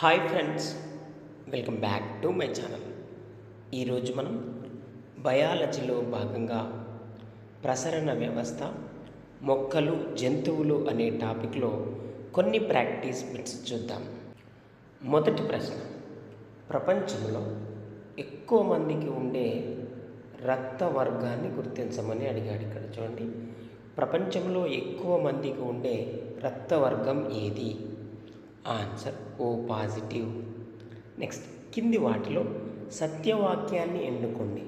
Hi friends welcome back to my channel ఈరోజు మనం బయాలజీలో భాగంగా ప్రసరణ వ్యవస్థ మొక్కలు జంతువులు అనే టాపిక్లో కొన్ని ప్రాక్టీస్ బిట్స్ చూద్దాం. మొదటి ప్రశ్న ప్రపంచంలో ఎక్కువ మందికి ఉండే రక్త వర్గాన్ని గుర్తించమని అడిగాడు ఇక్కడ చూడండి. ప్రపంచంలో ఎక్కువ మందికి ఉండే రక్త వర్గం ఏది? Answer O positive. నెక్స్ట్ కింది వాటిలో సత్యవాక్యాన్ని ఎన్నుకోండి.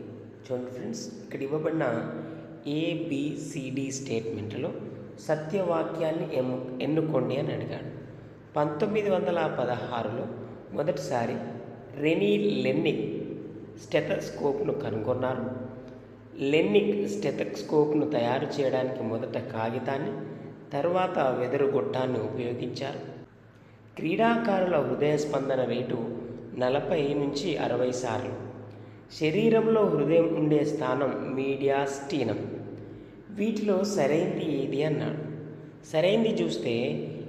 చూడండి ఫ్రెండ్స్ ఇక్కడ ఇవ్వబడిన ఏబిసిడి స్టేట్మెంట్లో సత్యవాక్యాన్ని ఎమ్ ఎన్నుకోండి అని అడిగాడు. పంతొమ్మిది వందల పదహారులో మొదటిసారి రెనీ లెన్నిక్ స్టెథస్కోప్ను కనుగొన్నారు. లెన్నిక్ స్టెథస్కోప్ను తయారు చేయడానికి మొదట కాగితాన్ని తర్వాత వెదురు గొట్టాన్ని ఉపయోగించారు. క్రీడాకారుల హృదయ స్పందన రేటు నలభై నుంచి అరవై సార్లు. శరీరంలో హృదయం ఉండే స్థానం మీడియా స్టీనం. వీటిలో సరైంది ఏది అన్నాడు. సరైంది చూస్తే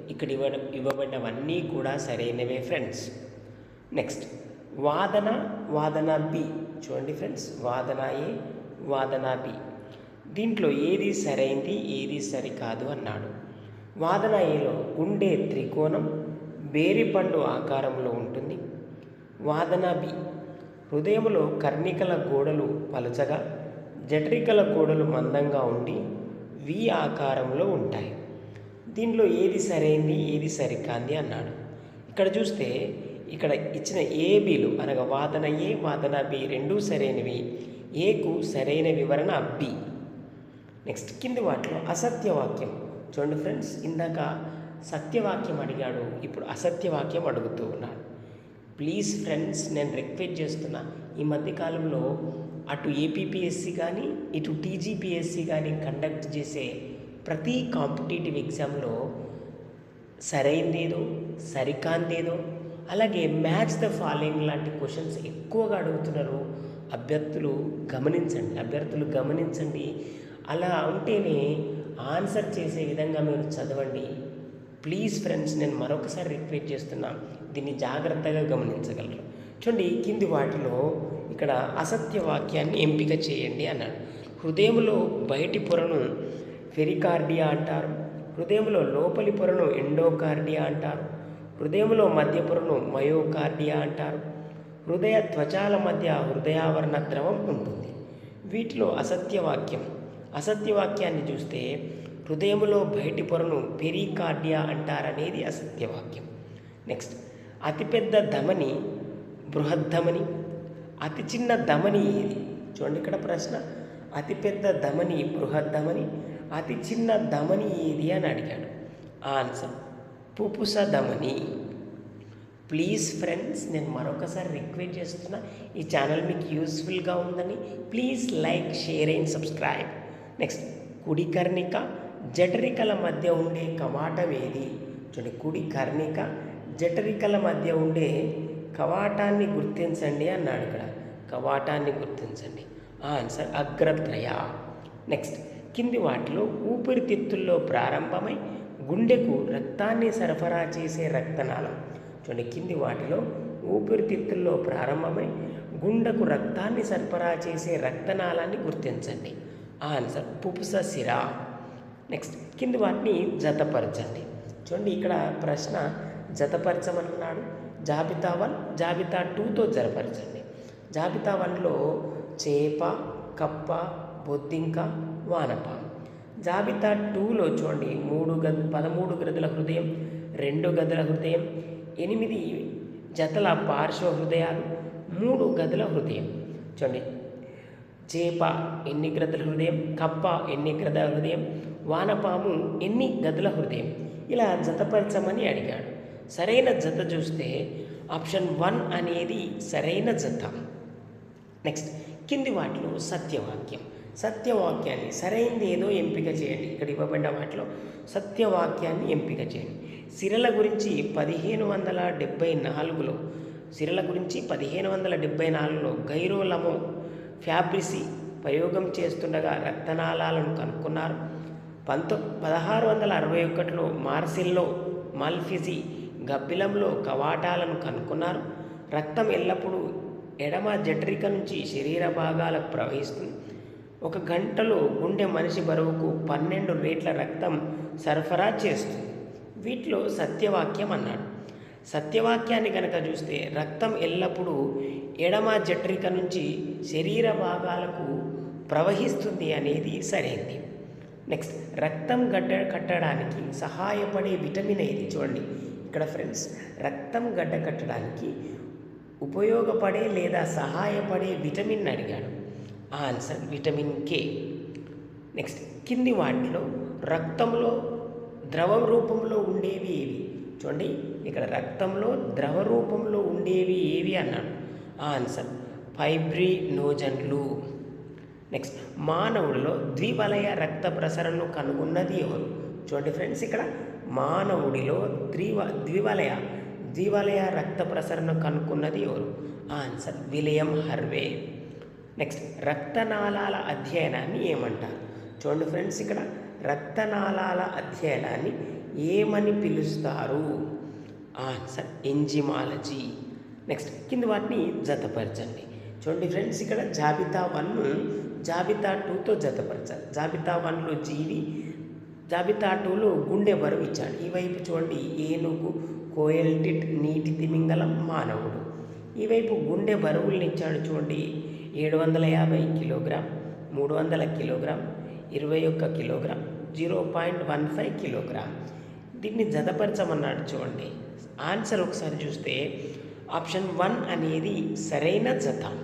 ఇక్కడ ఇవ్వ ఇవ్వబడినవన్నీ కూడా సరైనవే ఫ్రెండ్స్. నెక్స్ట్ వాదన వాదన బి. చూడండి ఫ్రెండ్స్ వాదన ఏ వాదన బి. దీంట్లో ఏది సరైంది ఏది సరికాదు అన్నాడు. వాదన ఏలో ఉండే త్రికోణం బేరిపండు ఆకారంలో ఉంటుంది. వాదన హృదయంలో కర్ణికల గోడలు పలచగా జఠరికల గోడలు మందంగా ఉండి వి ఆకారంలో ఉంటాయి. దీనిలో ఏది సరైంది ఏది సరికాంది అన్నాడు. ఇక్కడ చూస్తే ఇక్కడ ఇచ్చిన ఏబీలు అనగా వాదన ఏ వాదన బి రెండూ సరైనవి. ఏకు సరైన వివరణ బి. నెక్స్ట్ కింది వాటిలో అసత్యవాక్యం చూడండి ఫ్రెండ్స్ ఇందాక సత్యవాక్యం అడిగాడు. ఇప్పుడు అసత్యవాక్యం అడుగుతూ ఉన్నాడు. ప్లీజ్ ఫ్రెండ్స్ నేను రిక్వెస్ట్ చేస్తున్నా. ఈ మధ్యకాలంలో అటు ఏపీపీఎస్సి కానీ ఇటు టీజీపీఎస్సి కానీ కండక్ట్ చేసే ప్రతి కాంపిటేటివ్ ఎగ్జామ్లో సరైందేదో సరికాందేదో అలాగే మ్యాచ్ ద ఫాలోయింగ్ లాంటి క్వశ్చన్స్ ఎక్కువగా అడుగుతున్నారు. అభ్యర్థులు గమనించండి అభ్యర్థులు గమనించండి. అలా ఉంటేనే ఆన్సర్ చేసే విధంగా మీరు చదవండి. ప్లీజ్ ఫ్రెండ్స్ నేను మరొకసారి రిక్వెస్ట్ చేస్తున్నా. దీన్ని జాగ్రత్తగా గమనించగలరు. చూడండి కింది వాటిలో ఇక్కడ అసత్య వాక్యాన్ని ఎంపిక చేయండి అన్నాడు. హృదయంలో బయటి పొరను ఫెరికార్డియా అంటారు. హృదయంలో లోపలి పొరను ఎండోకార్డియా అంటారు. హృదయంలో మధ్య పొరను మయోకార్డియా అంటారు. హృదయ త్వచాల మధ్య హృదయావరణ ద్రవం ఉంటుంది. వీటిలో అసత్యవాక్యం అసత్యవాక్యాన్ని చూస్తే హృదయంలో బయటి పొరను పెరికార్డియా అంటారనేది అసత్యవాక్యం. నెక్స్ట్ అతిపెద్ద ధమని బృహద్ధమని అతి చిన్న ధమని ఏది? చూడండి ఇక్కడ ప్రశ్న. అతిపెద్ద ధమని బృహద్ధమని అతి చిన్న ధమని ఏది అని అడిగాడు. ఆన్సర్ పుపుస ధమని. ప్లీజ్ ఫ్రెండ్స్ నేను మరొకసారి రిక్వెస్ట్ చేస్తున్నా ఈ ఛానల్ మీకు యూస్ఫుల్గా ఉందని please like share and subscribe next కుడికర్ణిక జఠరికల మధ్య ఉండే కవాటం ఏది చూడండి కుడి కర్ణిక జఠరికల మధ్య ఉండే కవాటాన్ని గుర్తించండి అన్నాడు ఇక్కడ. కవాటాన్ని గుర్తించండి. ఆన్సర్ అగ్రత్రయ. నెక్స్ట్ కింది వాటిలో ఊపిరితిత్తుల్లో ప్రారంభమై గుండెకు రక్తాన్ని సరఫరా చేసే రక్తనాళం. చూడండి కింది వాటిలో ఊపిరితిత్తుల్లో ప్రారంభమై గుండెకు రక్తాన్ని సరఫరా చేసే రక్తనాళాన్ని గుర్తించండి. ఆన్సర్ పుపుస సిర నెక్స్ట్ కింది వాటిని జతపరచండి. చూడండి ఇక్కడ ప్రశ్న జతపరచమన్నాడు జాబితా వన్ జాబితా టూతో జతపరచండి జాబితా వన్లో చేప కప్ప బొద్దింక వానప. జాబితా టూలో చూడండి మూడు గ పదమూడు గదుల హృదయం రెండు గదుల హృదయం ఎనిమిది జతల పార్శ్వ హృదయాలు మూడు గదుల హృదయం. చూడండి చేప ఎన్ని గదుల హృదయం కప్ప ఎన్ని గదుల హృదయం వానపాము ఎన్ని గదుల హృదయం? ఇలా జతపరచమని అడిగాడు. సరైన జత చూస్తే ఆప్షన్ వన్ అనేది సరైన జత. నెక్స్ట్ కింది వాటిలో సత్యవాక్యం. సత్యవాక్యాన్ని సరైనది ఏదో ఎంపిక చేయండి. ఇక్కడ ఇవ్వబడిన వాటిలో సత్యవాక్యాన్ని ఎంపిక చేయండి. సిరల గురించి పదిహేను వందల డెబ్బై నాలుగులో సిరల గురించి పదిహేను వందల డెబ్బై నాలుగులో గైరోలమో ఫ్యాబ్రిసి ప్రయోగం చేస్తుండగా రక్తనాళాలను కనుక్కున్నారు. పంతొ పదహారు వందల అరవై ఒకటిలో మార్సిల్లో మాల్ఫిజీ గబ్బిలంలో కవాటాలను కనుక్కున్నారు. రక్తం ఎల్లప్పుడూ ఎడమ జఠరిక నుంచి శరీర భాగాలకు ప్రవహిస్తుంది. ఒక గంటలో గుండె మనిషి బరువుకు పన్నెండు రేట్ల రక్తం సరఫరా చేస్తుంది. వీటిలో సత్యవాక్యం అన్నాడు. సత్యవాక్యాన్ని కనుక చూస్తే రక్తం ఎల్లప్పుడూ ఎడమ జట్రిక నుంచి శరీర భాగాలకు ప్రవహిస్తుంది అనేది సరైంది. నెక్స్ట్ రక్తం గడ్డ కట్టడానికి సహాయపడే విటమిన్ ఏది? చూడండి. ఇక్కడ ఫ్రెండ్స్ రక్తం గడ్డ కట్టడానికి ఉపయోగపడే లేదా సహాయపడే విటమిన్ అడిగాడు. ఆన్సర్ విటమిన్ కే నెక్స్ట్ కింది వాటిలో రక్తంలో ద్రవం రూపంలో ఉండేవి ఏవి? చూడండి. ఇక్కడ రక్తంలో ద్రవ రూపంలో ఉండేవి ఏవి అన్నాడు? ఆన్సర్ ఫైబ్రినోజన్లు నెక్స్ట్ మానవుడిలో ద్వివలయ రక్త ప్రసరణను కనుగొన్నది ఎవరు? చూడండి ఫ్రెండ్స్ ఇక్కడ మానవుడిలో ద్వివ ద్వివలయ ద్వివలయ రక్త ప్రసరణ కనుక్కున్నది ఎవరు? Answer William Harvey. నెక్స్ట్ రక్తనాళాల అధ్యయనాన్ని ఏమంటారు? చూడండి ఫ్రెండ్స్ ఇక్కడ రక్తనాళాల అధ్యయనాన్ని ఏమని పిలుస్తారు? ఆన్సర్ ఎంజిమాలజీ. నెక్స్ట్ కింద వాటిని జతపరచండి. చూడండి ఫ్రెండ్స్ ఇక్కడ జాబితా వన్ జాబితా టూతో జతపరచాలి. జాబితా వన్లో జీవి జాబితా టూలో గుండె బరువు ఇచ్చాడు. ఈ వైపు చూడండి ఏనుగు కోయల్టిట్ నీటి తిమింగలం మానవుడు. ఈ వైపు గుండె బరువుల్ని ఇచ్చాడు చూడండి ఏడు వందల యాభై కిలోగ్రామ్ మూడు వందల కిలోగ్రామ్ ఇరవై ఒక్క kilogram zero point one five kilogram. దీన్ని జతపరచమన్నాడు చూడండి. ఆన్సర్ ఒకసారి చూస్తే ఆప్షన్ వన్ అనేది సరైన జత.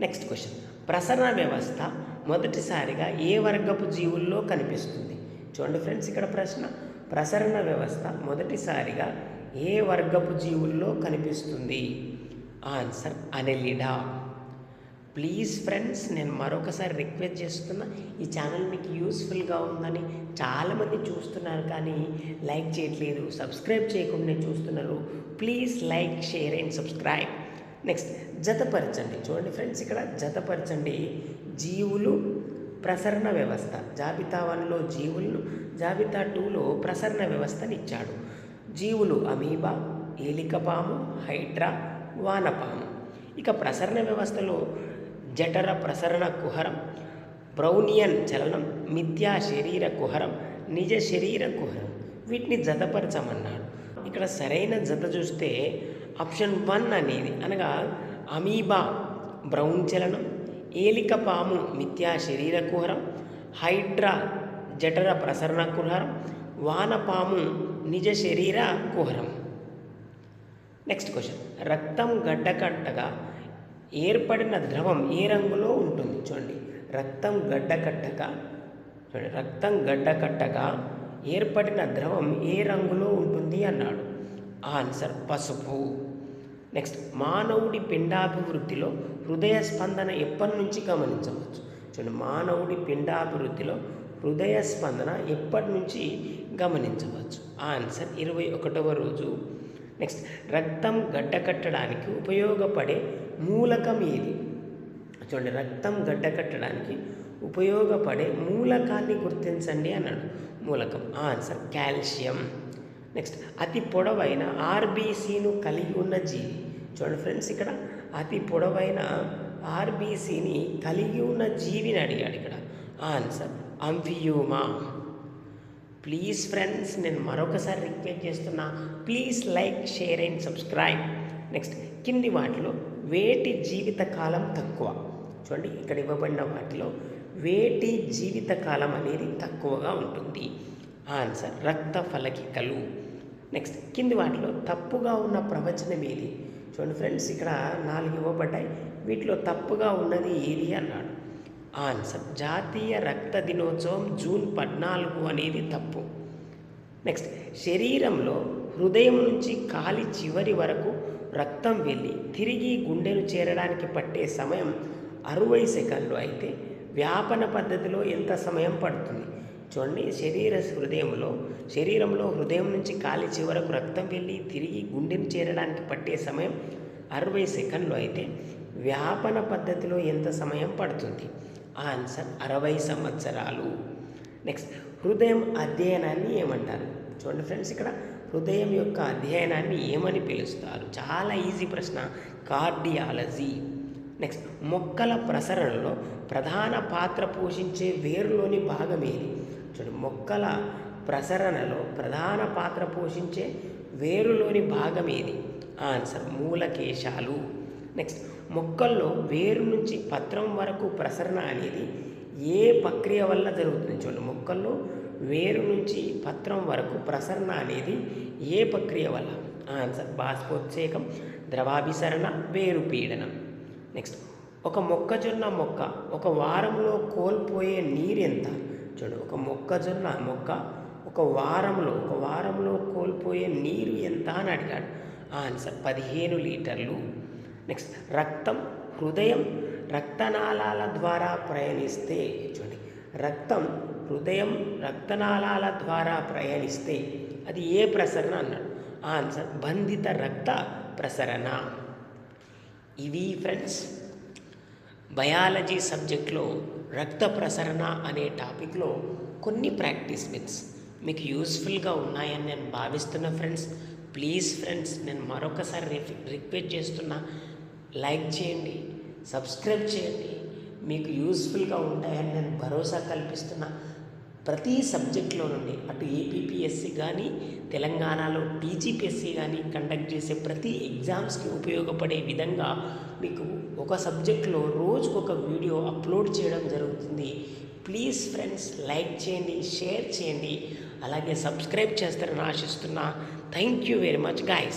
నెక్స్ట్ క్వశ్చన్ ప్రసరణ వ్యవస్థ మొదటిసారిగా ఏ వర్గపు జీవుల్లో కనిపిస్తుంది? చూడండి ఫ్రెండ్స్ ఇక్కడ ప్రశ్న. ప్రసరణ వ్యవస్థ మొదటిసారిగా ఏ వర్గపు జీవుల్లో కనిపిస్తుంది? ఆన్సర్ అనెలిడా. ప్లీజ్ ఫ్రెండ్స్ నేను మరొకసారి రిక్వెస్ట్ చేస్తున్నా. ఈ ఛానల్ మీకు యూస్ఫుల్గా ఉందని చాలామంది చూస్తున్నారు కానీ లైక్ చేయట్లేదు సబ్స్క్రైబ్ చేయకుండా చూస్తున్నారు. Please like share and subscribe next జతపరచండి. చూడండి ఫ్రెండ్స్ ఇక్కడ జతపరచండి. జీవులు ప్రసరణ వ్యవస్థ. జాబితా వన్లో జీవులను జాబితా టూలో ప్రసరణ వ్యవస్థని ఇచ్చాడు. జీవులు అమీబా ఏలికపాము హైడ్రా వానపాము. ఇక ప్రసరణ వ్యవస్థలో జఠర ప్రసరణ కుహరం బ్రౌనియన్ చలనం మిథ్యా శరీర కుహరం నిజ శరీర కుహరం వీటిని జతపరచమన్నాడు. ఇక్కడ సరైన జత చూస్తే ఆప్షన్ వన్ అనేది అనగా అమీబా బ్రౌన్ చలనం ఏలిక పాము మిథ్యా శరీర కుహరం హైడ్రా జఠర ప్రసరణ కుహరం వానపాము నిజ శరీర కుహరం. నెక్స్ట్ క్వశ్చన్ రక్తం గడ్డకట్టగా ఏర్పడిన ద్రవం ఏ రంగులో ఉంటుంది? చూడండి. రక్తం గడ్డకట్టగా చూడండి. రక్తం గడ్డకట్టగా ఏర్పడిన ద్రవం ఏ రంగులో ఉంటుంది అన్నాడు? ఆన్సర్ పసుపు. నెక్స్ట్ మానవుడి పిండాభివృద్ధిలో హృదయ స్పందన ఎప్పటి నుంచి గమనించవచ్చు? చూడండి. మానవుడి పిండాభివృద్ధిలో హృదయ స్పందన ఎప్పటి నుంచి గమనించవచ్చు? ఆన్సర్ ఇరవై ఒకటవ రోజు. నెక్స్ట్ రక్తం గడ్డకట్టడానికి ఉపయోగపడే మూలకం ఏది చూడండి రక్తం గడ్డకట్టడానికి ఉపయోగపడే మూలకాన్ని గుర్తించండి అన్నాడు. మూలకం ఆన్సర్ కాల్షియం. నెక్స్ట్ అతి పొడవైన ఆర్బీసీను కలిగి ఉన్న జీవి. చూడండి ఫ్రెండ్స్ ఇక్కడ అతి పొడవైన ఆర్బీసీని కలిగి ఉన్న జీవిని అడిగాడు ఇక్కడ. ఆన్సర్ అంఫియూమా. ప్లీజ్ ఫ్రెండ్స్ నేను మరొకసారి రిక్వెస్ట్ చేస్తున్నా please like share and subscribe. Next కింది వాటిలో వేటి జీవితకాలం తక్కువ. చూడండి ఇక్కడ ఇవ్వబడిన వాటిలో వేటి జీవితకాలం అనేది తక్కువగా ఉంటుంది. ఆన్సర్ రక్త ఫలకికలు. నెక్స్ట్ కింది వాటిలో తప్పుగా ఉన్న ప్రవచనం ఏది? చూడండి ఫ్రెండ్స్ ఇక్కడ నాలుగు ఇవ్వబడ్డాయి. వీటిలో తప్పుగా ఉన్నది ఏది అన్నాడు? ఆన్సర్ జాతీయ రక్త దినోత్సవం జూన్ పద్నాలుగు అనేది తప్పు. నెక్స్ట్ శరీరంలో హృదయం నుంచి కాలి చివరి వరకు రక్తం వెళ్ళి తిరిగి గుండెను చేరడానికి పట్టే సమయం అరవై సెకండ్లు అయితే వ్యాపన పద్ధతిలో ఎంత సమయం పడుతుంది? చూడండి శరీర హృదయంలో శరీరంలో హృదయం నుంచి కాలి చివరకు రక్తం వెళ్ళి తిరిగి గుండెను చేరడానికి పట్టే సమయం అరవై సెకండ్లు అయితే వ్యాపన పద్ధతిలో ఎంత సమయం పడుతుంది? ఆన్సర్ అరవై సంవత్సరాలు. నెక్స్ట్ హృదయం అధ్యయనాన్ని ఏమంటారు? చూడండి ఫ్రెండ్స్ ఇక్కడ హృదయం యొక్క అధ్యయనాన్ని ఏమని పిలుస్తారు? చాలా ఈజీ ప్రశ్న. కార్డియాలజీ. నెక్స్ట్ మొక్కల ప్రసరణలో ప్రధాన పాత్ర పోషించే వేరులోని భాగం ఏది? చూడండి మొక్కల ప్రసరణలో ప్రధాన పాత్ర పోషించే వేరులోని భాగం ఏది? ఆన్సర్ మూలకేశాలు. నెక్స్ట్ మొక్కల్లో వేరు నుంచి పత్రం వరకు ప్రసరణ అనేది ఏ ప్రక్రియ వల్ల జరుగుతుంది? చూడండి మొక్కల్లో వేరు నుంచి పత్రం వరకు ప్రసరణ అనేది ఏ ప్రక్రియ వల్ల? ఆన్సర్ బాష్పోత్సేకం ద్రవాభిసరణ వేరు పీడనం. నెక్స్ట్ ఒక మొక్కజొన్న మొక్క ఒక వారంలో కోల్పోయే నీరు ఎంత చూడు ఒక మొక్కజొన్న మొక్క ఒక వారంలో ఒక వారంలో కోల్పోయే నీరు ఎంత అని అడిగాడు. ఆన్సర్ పదిహేను లీటర్లు. నెక్స్ట్ రక్తం హృదయం రక్తనాళాల ద్వారా ప్రయాణిస్తే చూడండి రక్తం హృదయం రక్తనాళాల ద్వారా ప్రయాణిస్తే అది ఏ ప్రసరణ అన్నాడు? ఆన్సర్ బంధిత రక్త ప్రసరణ. ఇవి ఫ్రెండ్స్ బయాలజీ సబ్జెక్ట్లో రక్త ప్రసరణ అనే టాపిక్లో కొన్ని ప్రాక్టీస్ మిత్స్ మీకు యూస్ఫుల్గా ఉన్నాయని నేను భావిస్తున్నా ఫ్రెండ్స్. ప్లీజ్ ఫ్రెండ్స్ నేను మరొకసారి రిఫ్ రిక్వెస్ట్ చేస్తున్నా లైక్ చేయండి సబ్స్క్రైబ్ చేయండి. మీకు యూస్ఫుల్గా ఉంటాయని నేను భరోసా కల్పిస్తున్నా ప్రతి సబ్జెక్ట్లో నుండి అటు ఏపీపీఎస్సీ కానీ తెలంగాణలో టీజీపీఎస్సీ కానీ కండక్ట్ చేసే ప్రతి ఎగ్జామ్స్కి ఉపయోగపడే విధంగా మీకు ఒక సబ్జెక్ట్లో రోజుకు ఒక వీడియో అప్లోడ్ చేయడం జరుగుతుంది. ప్లీజ్ ఫ్రెండ్స్ లైక్ చేయండి షేర్ చేయండి. అలాగే సబ్స్క్రైబ్ చేస్తారని ఆశిస్తున్నా. Thank you very much guys.